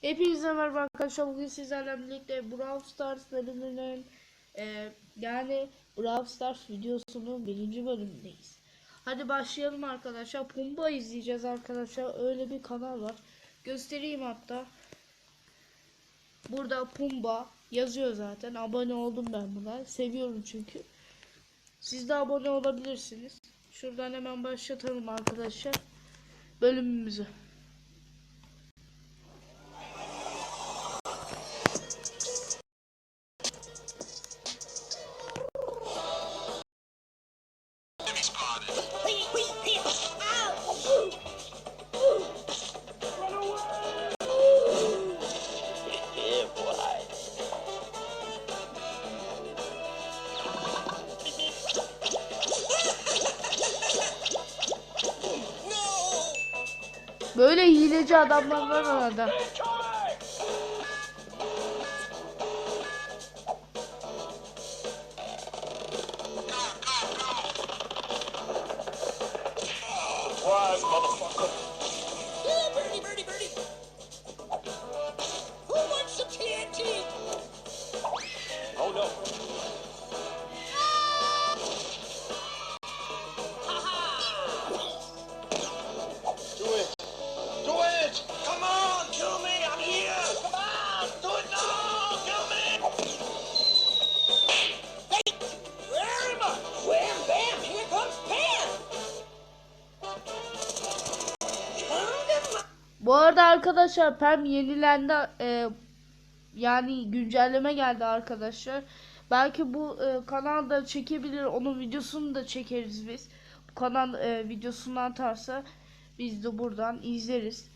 Hepinize merhaba arkadaşlar. Bugün sizlerle birlikte Brawl Stars bölümünün e, yani Brawl Stars videosunun birinci bölümündeyiz. Hadi başlayalım arkadaşlar. Pumba izleyeceğiz arkadaşlar. Öyle bir kanal var. Göstereyim hatta. Burada Pumba yazıyor zaten. Abone oldum ben buna. Seviyorum çünkü. Siz de abone olabilirsiniz. Şuradan hemen başlatalım arkadaşlar. Bölümümüzü. Böyle hileci adamlar var arada. Arada arkadaşlar Pem yenilendi. e, yani güncelleme geldi arkadaşlar. Belki bu e, kanalda çekebilir. Onun videosunu da çekeriz biz. Bu kanal e, videosunu atarsa biz de buradan izleriz.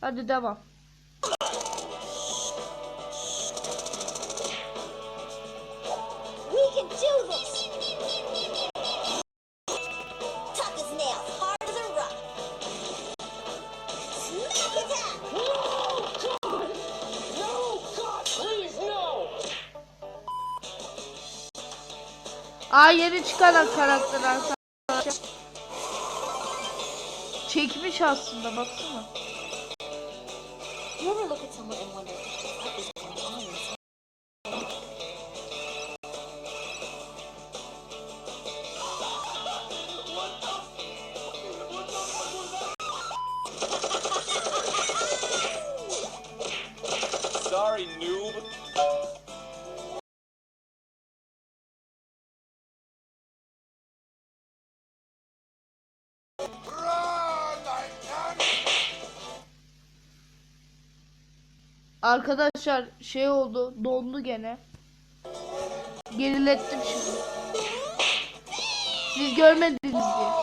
Hadi devam. We can do this! Aa yeni çıkan karakter arkadaşlar. Çekmiş aslında baksana. Arkadaşlar şey oldu dondu gene. Gerilettim şimdi. Siz görmediniz diye.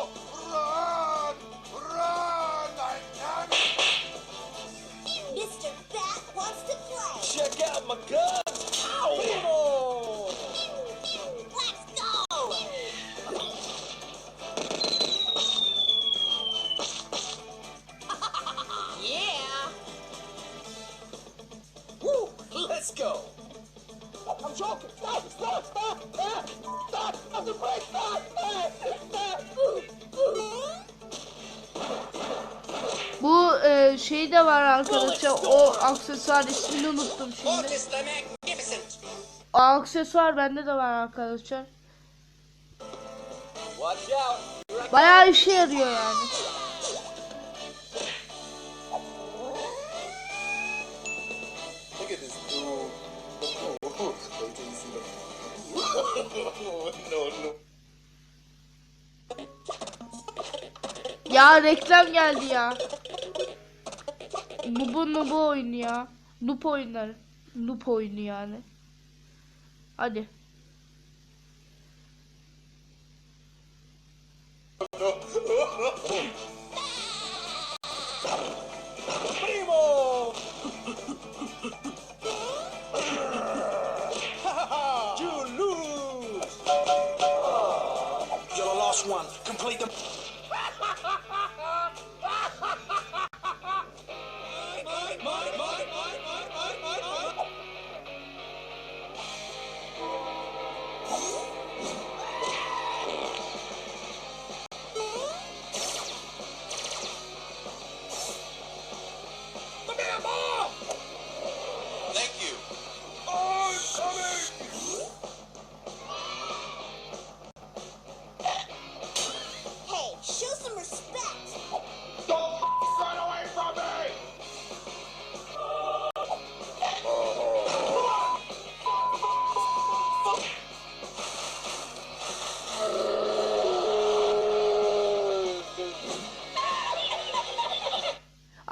Go! I'm joking! Stop! Stop! Stop! Stop! Stop! I'm the break! Stop! Stop! Stop! Ooh, ooh. Bu e, şey de var arkadaşlar. O aksesuar ismini unuttum şimdi. O aksesuar bende de var arkadaşlar. Bayağı işe yarıyor yani. Ya reklam geldi ya. Nubu nubu oyunu ya. Nup oyunları. Nup oyunu yani. Hadi. Complete the.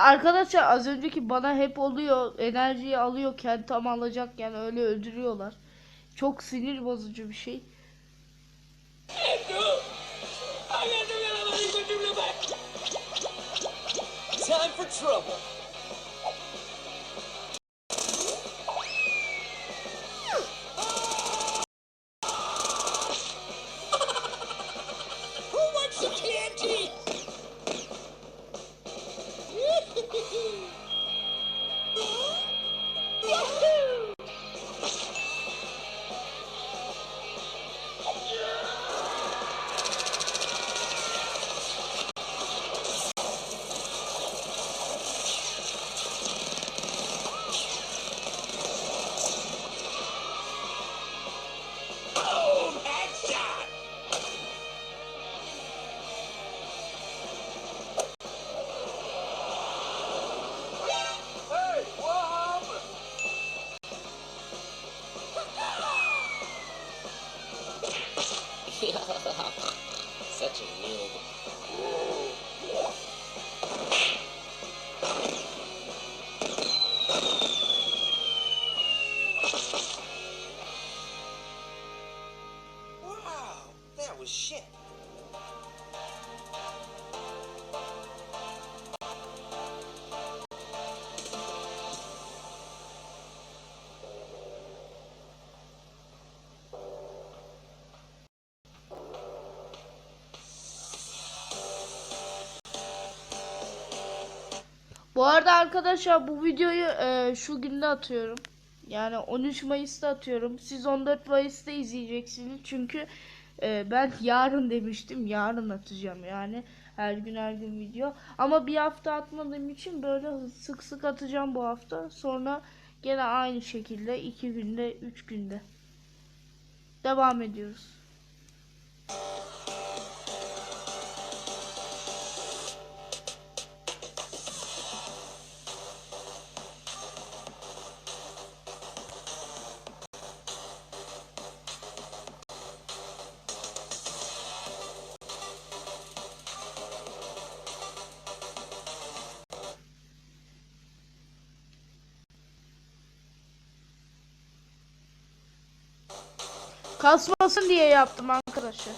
Arkadaşlar az önceki bana hep oluyor. Enerjiyi alıyorken tam alacakken öyle öldürüyorlar. Çok sinir bozucu bir şey. Time for trouble. Bu arada arkadaşlar bu videoyu e, şu günde atıyorum. Yani 13 Mayıs'ta atıyorum. Siz 14 Mayıs'ta izleyeceksiniz. Çünkü e, ben yarın demiştim. Yarın atacağım yani. Her gün her gün video. Ama bir hafta atmadığım için böyle sık sık atacağım bu hafta. Sonra gene aynı şekilde 2 günde 3 günde. Devam ediyoruz. Kasmasın diye yaptım arkadaşlar.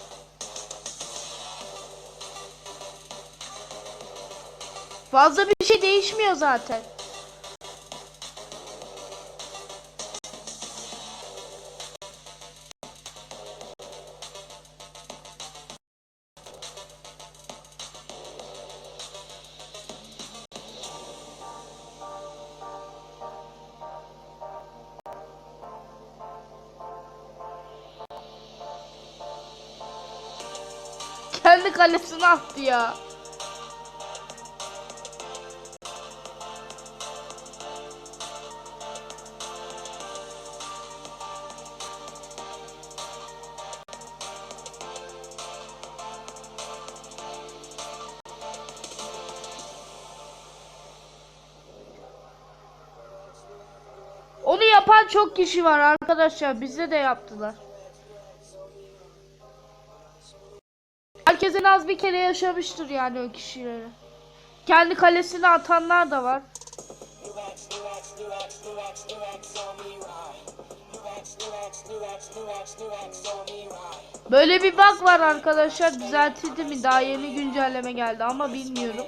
Fazla bir şey değişmiyor zaten. Kendi kalesine attı ya. Onu yapan çok kişi var arkadaşlar. Bize de yaptılar. Herkes en az bir kere yaşamıştır yani o kişileri. Kendi kalesine atanlar da var. Böyle bir bug var arkadaşlar. Düzeltildi mi? Daha yeni güncelleme geldi ama bilmiyorum.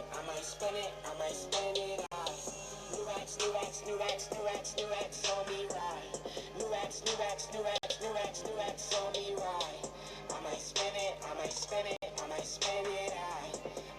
Might spin it,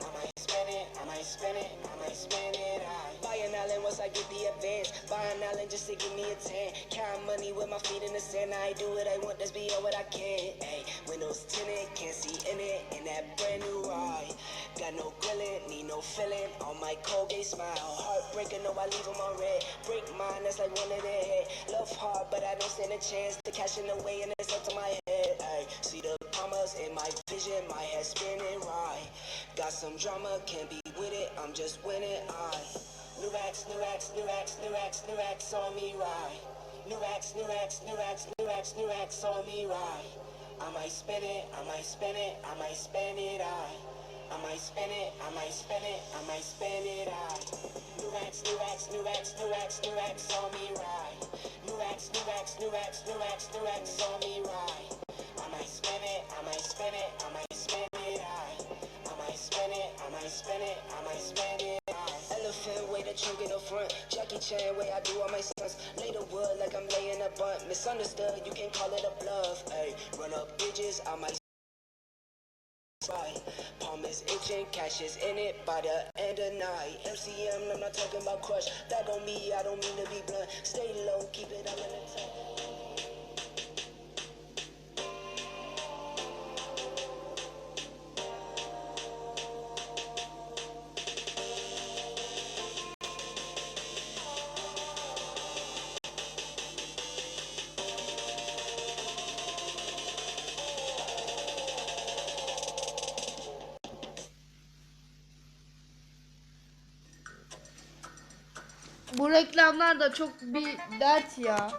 I might spin it. I might spin it, I might spin it, I. Buy an island once I get the advance. Buy an island just to give me a tan. Count money with my feet in the sand. I do what I want, that's beyond what I can. Hey, windows tinted, can't see in it. In that brand new ride. Got no grilling, need no filling. On my Colgate smile. Heartbreaking, no, I leave them on red. Break mine, that's like one of their head. Love hard, but I don't stand a chance. The cash in the way and it's up to my head. Ay, see the commas in my vision, my head spinning right. Got some drama, can't be with it, I'm just winning. I new X, new X, new X, new X, new X on me right. New X, new X, new X, new X, new X on me right. I might spin it, I might spin it, I might spin it. I I might spin it, I might spin it, I might spin it. I racks, new racks, new racks, new racks on me right. New racks, new racks, new racks, new racks, new racks on me right. Might spin it, I might spin it, I might spin it. I might spin it, I might spin it, I might spin it. Elephant way the trunk in the front. Jackie Chan way I do all my stunts. Lay the wood like I'm laying a bunt. Misunderstood, you can call it a bluff. Ay, run up bridges, I might. Palm is itching, cash is in it by the end of night. MCM, I'm not talking about crush. Back on me, I don't mean to be blunt. Stay low, keep it in the tuck. Reklamlar da çok bir dert ya.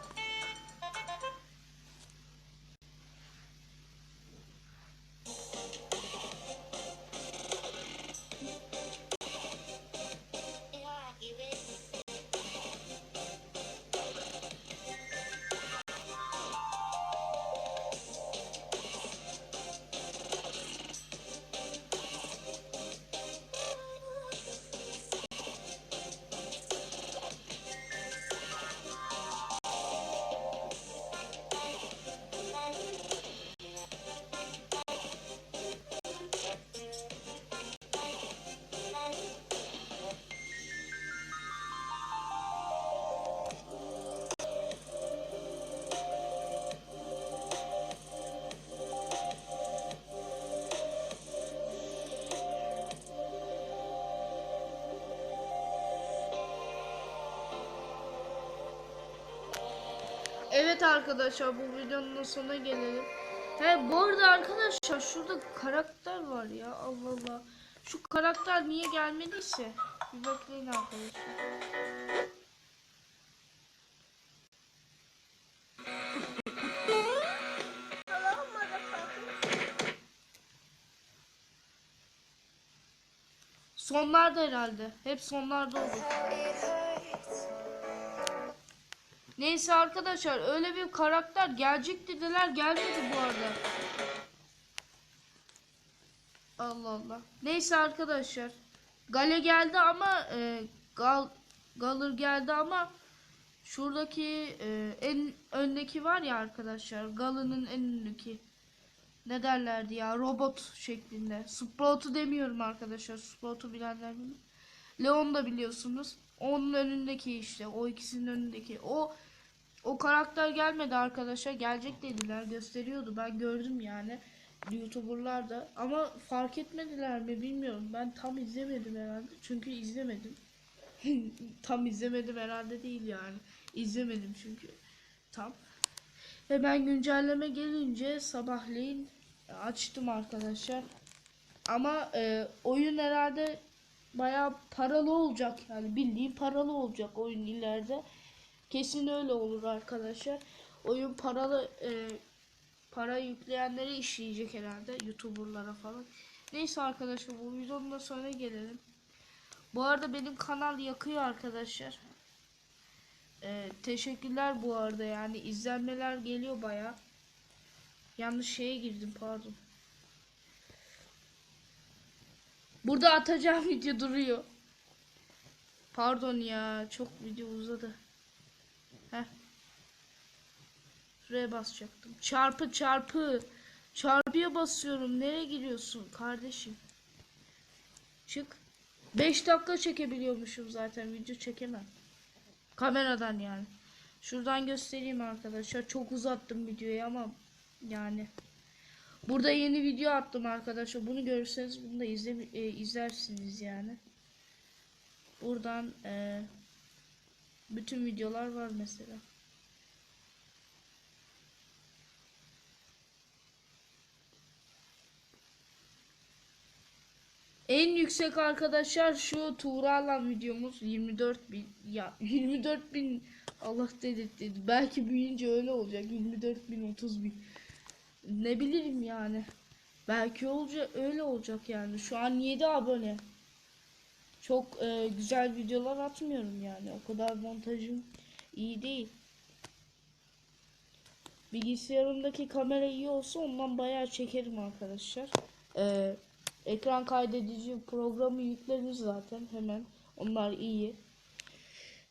Evet arkadaşlar bu videonun sonuna gelelim. He bu arada arkadaşlar şurada karakter var ya Allah Allah. Şu karakter niye gelmediyse bir bekleyin arkadaşlar. Sonlarda herhalde. Hep sonlarda olur. Neyse arkadaşlar öyle bir karakter gelecek dediler gelmedi bu arada. Allah Allah. Neyse arkadaşlar. Gale geldi ama e, Gal Galır geldi ama şuradaki e, en öndeki var ya arkadaşlar. Galının en öndeki. Ne derlerdi ya robot şeklinde. Sprout'u demiyorum arkadaşlar. Sprout'u bilenler bilir. Leon da biliyorsunuz. Onun önündeki işte. O ikisinin önündeki. O o karakter gelmedi arkadaşlar. Gelecek dediler. Gösteriyordu. Ben gördüm yani. YouTuber'lar da. Ama fark etmediler mi bilmiyorum. Ben tam izlemedim herhalde. Çünkü izlemedim. tam izlemedim herhalde değil yani. İzlemedim çünkü. Tam. Hemen güncelleme gelince sabahleyin açtım arkadaşlar. Ama e, oyun herhalde bayağı paralı olacak yani bildiğin paralı olacak oyun ileride. Kesin öyle olur arkadaşlar. Oyun paralı e, para yükleyenlere işleyecek herhalde youtuberlara falan. Neyse arkadaşlar bu videonun da sonuna gelelim. Bu arada benim kanal yakıyor arkadaşlar. Ee, teşekkürler bu arada yani izlenmeler geliyor baya. Yanlış şeye girdim pardon. Burada atacağım video duruyor. Pardon ya çok video uzadı. Heh. Şuraya basacaktım. Çarpı çarpı. Çarpıya basıyorum. Nereye giriyorsun kardeşim? Çık. 5 dakika çekebiliyormuşum zaten. Video çekemem. Kameradan yani. Şuradan göstereyim arkadaşlar. Çok uzattım videoyu ama yani. Burada yeni video attım arkadaşlar. Bunu görürseniz bunu da izle, e, izlersiniz yani. Buradan e, bütün videolar var mesela. En yüksek arkadaşlar şu Tuğra'la videomuz 24 bin ya 24 bin Allah dedirtti. Belki büyüyünce öyle olacak. 24 bin 30 bin. Ne bileyim yani. Belki olacak öyle olacak yani. Şu an 7 abone çok e, güzel videolar atmıyorum yani. O kadar montajım iyi değil. Bilgisayarımdaki kamera iyi olsa ondan bayağı çekerim arkadaşlar. Ee, ekran kaydedici programı yükleriz zaten hemen. Onlar iyi.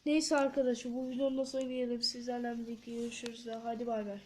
Neyse arkadaşlar bu videonun da sonuna gelelim. Sizlerle birlikte görüşürüz. Hadi bay bay.